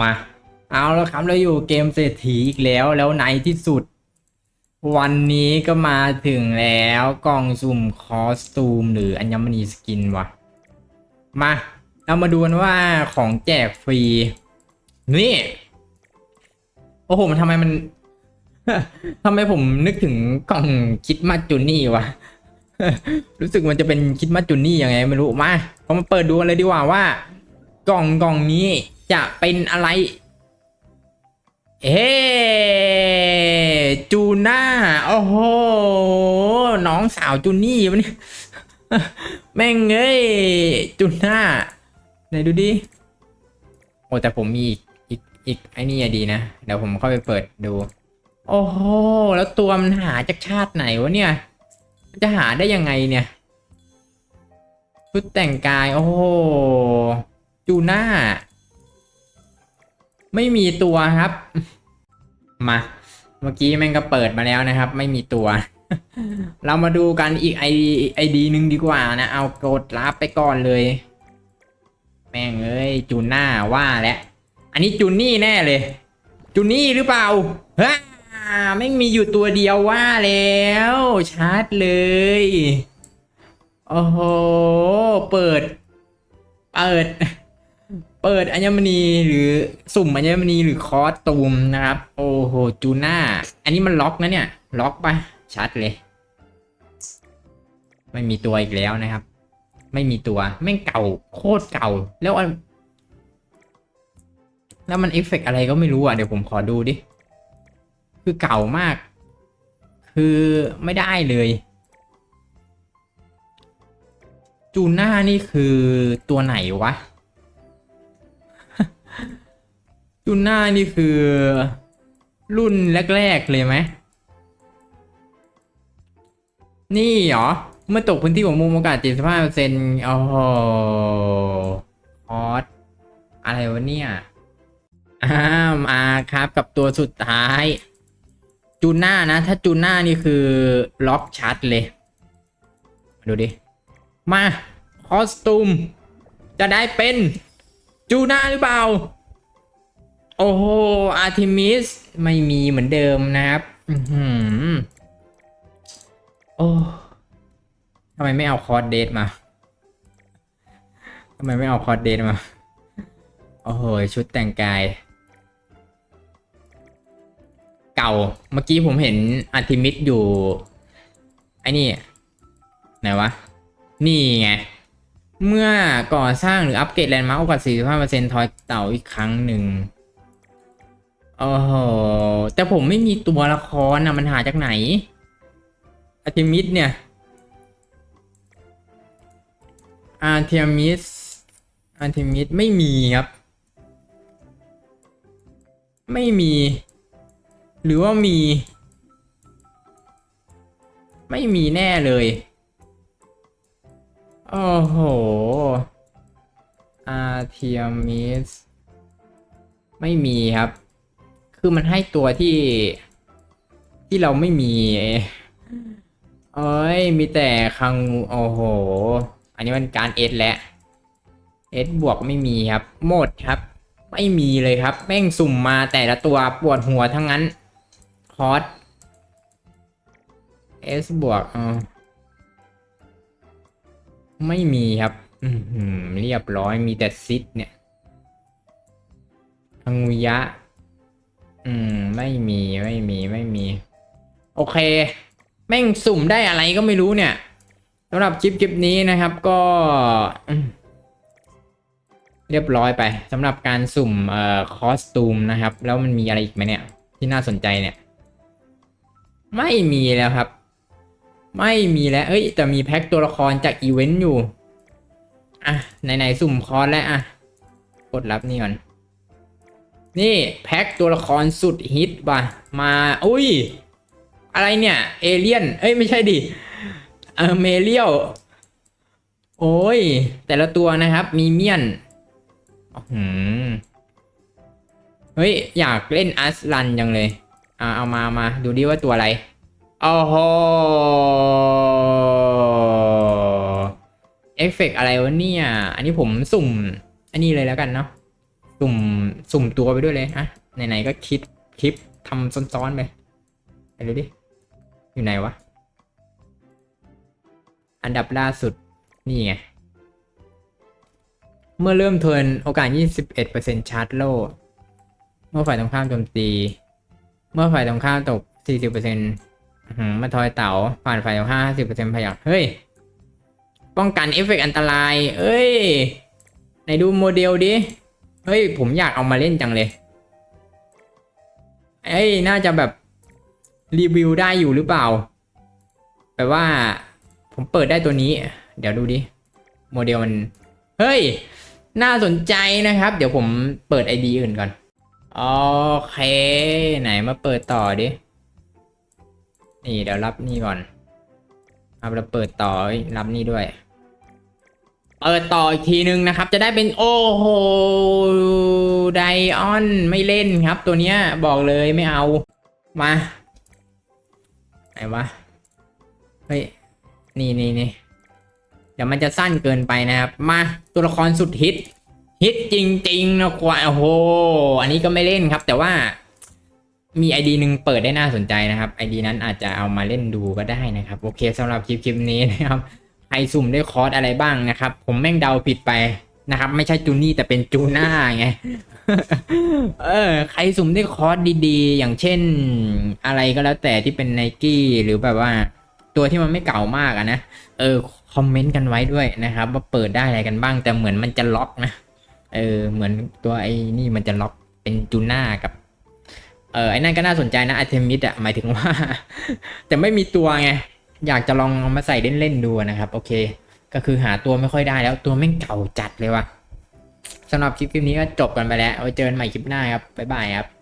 มา เอาแล้วครับเราอยู่เกมเศรษฐีอีกแล้วแล้วในที่สุด วันนี้ก็มาถึงแล้วกล่องสุ่มคอสตูม หรืออัญมณีสกินวะมาเรามาดูกันว่าของแจกฟรี นี่ โอ้โห มันทำไมมันทำไมผมนึกถึงกล่องคิดมาจุนี่วะ รู้สึกมันจะเป็นคิดมาจุนี่ยังไง ไม่รู้มาเรามาเปิดดูกันเลยดีกว่าว่า กล่องกล่องนี้ จะเป็นอะไร เฮ้จูน่า โอ้โห น้องสาวจูนี่มันแม่งเอ้ย จูน่า ไหนดูดิ โอ้แต่ผมมีอีกอีกไอ้นี่อะดีนะ เดี๋ยวผมเข้าไปเปิดดู โอ้โห แล้วตัวมันหาจากชาติไหนวะเนี่ย จะหาได้ยังไงเนี่ยชุดแต่งกาย โอ้โห จูน่า ไม่มีตัวครับ มา เมื่อกี้แม่งก็เปิดมาแล้วนะครับ ไม่มีตัว เรามาดูกันอีกไอไอดีหนึ่งดีกว่านะ เอากดรับไปก่อนเลย แม่งเอ้ยจูน่าว่าแล้วอันนี้จูนี่แน่เลย จูนี่หรือเปล่าฮ่าแม่งมีอยู่ตัวเดียวว่าแล้วชัดเลยโอ้โห เปิด เปิด เปิดอัญมณีหรือสุ่มอัญมณีหรือคอสตูมนะครับ โอ้โหจูน่า อันนี้มันล็อกนะเนี่ย ล็อกไปชัดเลย ไม่มีตัวอีกแล้วนะครับ ไม่มีตัวแม่งเก่าโคตรเก่า แล้วอันแล้วมันเอฟเฟกต์อะไรก็ไม่รู้อะ เดี๋ยวผมขอดูดิ คือเก่ามาก คือไม่ได้เลย จูน่านี่คือตัวไหนวะ จูน่านี่คือ รุ่นแรก ๆ เลยไหม นี่เหรอ เมื่อตกพื้นที่ของมุมโอกาส 75เปอร์เซ็นต์โอ้โหฮอตอะไรวะเนี่ย อ้าวมาครับกับตัวสุดท้าย จูน่านะ ถ้าจูน่านี่คือ ล็อกชัดเลย มาดูดิ มา คอสตูม จะได้เป็น จูน่าหรือเปล่า โอ้โหอาร์ทิมิสไม่มีเหมือนเดิมนะครับ อือหือโอ้ทำไมไม่เอาคอร์ดเดทมาทำไมไม่เอาคอร์ดเดทมา โอ้โห ชุดแต่งกาย เก่า เมื่อกี้ผมเห็นอาร์ทิมิสอยู่ ไอ้นี่ ไหนวะ นี่ไง เมื่อก่อสร้างหรืออัปเกรดแลนด์มาร์กโอกา45%ทอยเต่าอีกครั้งหนึ่ง โอ้โหแต่ผมไม่มีตัวละครนะมันหาจากไหนอาร์เทมิสเนี่ยอาร์เทมิสอาร์เทมิสไม่มีครับ ไม่มี หรือว่ามี ไม่มีแน่เลย โอ้โหอาร์เทมิสไม่มีครับ คือมันให้ตัวที่ ที่เราไม่มี เอ้ย มีแต่คังโอ้โห อันนี้มันการเอสแล้วเอสบวกไม่มีครับหมดครับ ไม่มีเลยครับ แม่งสุ่มมาแต่ละตัวปวดหัวทั้งนั้น คอสเอสบวกเอาไม่มีครับ อือหือเรียบร้อยมีแต่ซิดเนี่ยคังยะ อืม ไม่มีไม่มีไม่มี โอเค แม่งสุ่มได้อะไรก็ไม่รู้เนี่ยสำหรับคลิปคลิปนี้นะครับก็ เรียบร้อยไปสำหรับการสุ่มเอ่อคอสตูมนะครับ แล้วมันมีอะไรอีกไหมเนี่ย ที่น่าสนใจเนี่ย ไม่มีแล้วครับ ไม่มีแล้ว เอ้ยแต่มีแพ็คตัวละครจากอีเวนต์อยู่ อะไหนๆสุ่มคอสแล้วอะ กดรับนี่ก่อน นี่แพ็คตัวละครสุดฮิตป่ะมาอุ้ย อะไรเนี่ย เอเลียน เอ้ยไม่ใช่ดิเออเมเลียวโอ้ย แต่ละตัวนะครับ มีเมียนหืมเฮ้ย อยากเล่นอัสลันจังเลย อ่าเอามามา ดูดิว่าตัวอะไรโอ้โหเอฟเฟกอะไรวะเนี่ย อันนี้ผมสุ่ม อันนี้เลยแล้วกันเนาะ สุ่มสุ่มตัวไปด้วยเลยอะไหนๆก็คิดคลิปทำซ้อนๆไปไปดูดิ อยู่ไหนวะ อันดับล่าสุด นี่ไง เมื่อเริ่มเทินโอกาส 21%ชาร์จโล่ เมื่อฝ่ายตรงข้ามโจมตี เมื่อฝ่ายตรงข้ามตก 40%อื้อหือมาทอยเต๋าผ่านฝ่ายตรงข้าม50%พยักเฮ้ย ป้องกันเอฟเฟกต์อันตราย เอ้ย ไหนดูโมเดลดิ เฮ้ยผมอยากเอามาเล่นจังเลยเอ้ยน่าจะแบบรีวิวได้อยู่หรือเปล่าแปลว่า ผมเปิดได้ตัวนี้ เดี๋ยวดูดิ โมเดลมัน เฮ้ย น่าสนใจนะครับ เดี๋ยวผมเปิด ID อื่นก่อน โอเค ไหนมาเปิดต่อดิ นี่เดี๋ยวรับนี่ก่อนเอาเราเปิดต่อรับนี่ด้วย เปิดต่ออีกทีนึงนะครับ จะได้เป็นโอ้โหไดออนไม่เล่นครับ ตัวเนี้ยบอกเลยไม่เอา มาไหนวะเฮ้ยนี่นี่นี่เดี๋ยวมันจะสั้นเกินไปนะครับ มาตัวละครสุดฮิตฮิตจริงๆนะควายโอ้โห อันนี้ก็ไม่เล่นครับ แต่ว่ามีไอดีหนึ่งเปิดได้น่าสนใจนะครับไอดีนั้นอาจจะเอามาเล่นดูก็ได้นะครับ โอเคสำหรับคลิปคลิปนี้นะครับ ใครสุ่มได้คอร์สอะไรบ้างนะครับ ผมแม่งเดาผิดไปนะครับ ไม่ใช่จูนี่แต่เป็นจูน่าไงเออใครสุ่มได้คอร์สดีๆ อย่างเช่น อะไรก็แล้วแต่ที่เป็นไนกี้หรือแบบว่า ตัวที่มันไม่เก่ามากอะนะเออคอมเมนต์กันไว้ด้วยนะครับ ว่าเปิดได้อะไรกันบ้าง แต่เหมือนมันจะล็อกนะเออเหมือนตัวไอ้นี่มันจะล็อกเป็นจูน่ากับเออไอ้นั่นก็น่าสนใจนะอเทมิดอะหมายถึงว่า แต่ไม่มีตัวไง อยากจะลองเอามาใส่เล่นๆดูนะครับ โอเค ก็คือหาตัวไม่ค่อยได้แล้วตัวแม่งเก่าจัดเลยว่ะสำหรับคลิปคลิปนี้ก็จบกันไปแล้วไว้เจอกันใหม่คลิปหน้าครับบ๊ายบายครับ